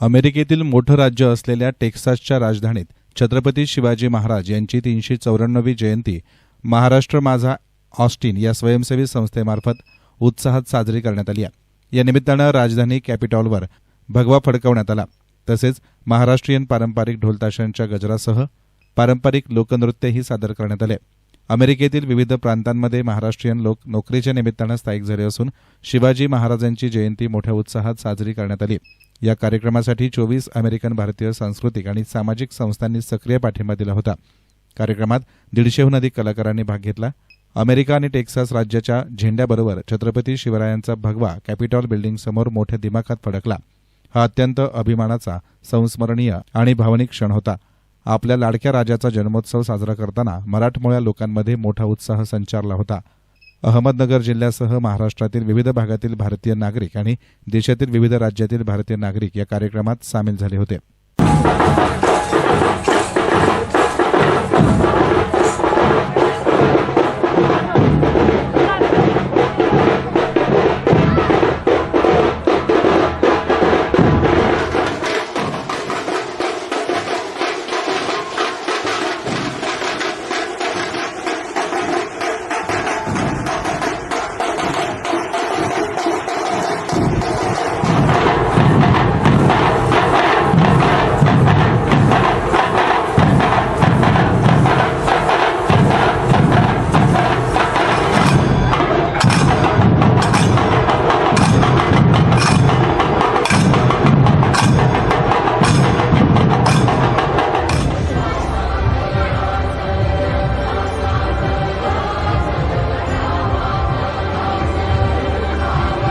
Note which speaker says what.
Speaker 1: अमेरिकेतील मोठं राज्य असलेल्या टेक्सासच्या राजधानीत छत्रपती शिवाजी महाराज यांची तीनशे चौऱ्याण्णवी जयंती महाराष्ट्र माझा ऑस्टिन या स्वयंसेवी संस्थेमार्फत उत्साहात साजरी करण्यात आली आहे. या निमित्तानं राजधानी कॅपिटॉलवर भगवा फडकवण्यात आला. तसेच महाराष्ट्रीयन पारंपरिक ढोलताशांच्या गजरासह पारंपरिक लोकनृत्यही सादर करण्यात आले. अमेरिकेतील विविध प्रांतांमध्ये महाराष्ट्रीयन लोक नोकरीच्या निमित्तानं स्थायिक झाले असून शिवाजी महाराजांची जयंती मोठ्या उत्साहात साजरी करण्यात आली. या कार्यक्रमासाठी चोवीस अमेरिकन भारतीय सांस्कृतिक आणि सामाजिक संस्थांनी सक्रिय पाठिंबा दिला होता. कार्यक्रमात दीडशेहून अधिक कलाकारांनी भाग घेतला. अमेरिका आणि टेक्सास राज्याच्या झेंड्याबरोबर छत्रपती शिवरायांचा भगवा कॅपिटॉल बिल्डिंगसमोर मोठ्या दिमाखात फडकला. हा अत्यंत अभिमानाचा संस्मरणीय आणि भावनिक क्षण होता. आपल्या लाडक्या राजाचा जन्मोत्सव साजरा करताना मराठमोळ्या लोकांमध्ये मोठा उत्साह संचारला होता. अहमदनगर जिल्ह्यासह महाराष्ट्रातील विविध भागातील भारतीय नागरिक आणि देशातील विविध राज्यातील भारतीय नागरिक या कार्यक्रमात सामील झाले होते.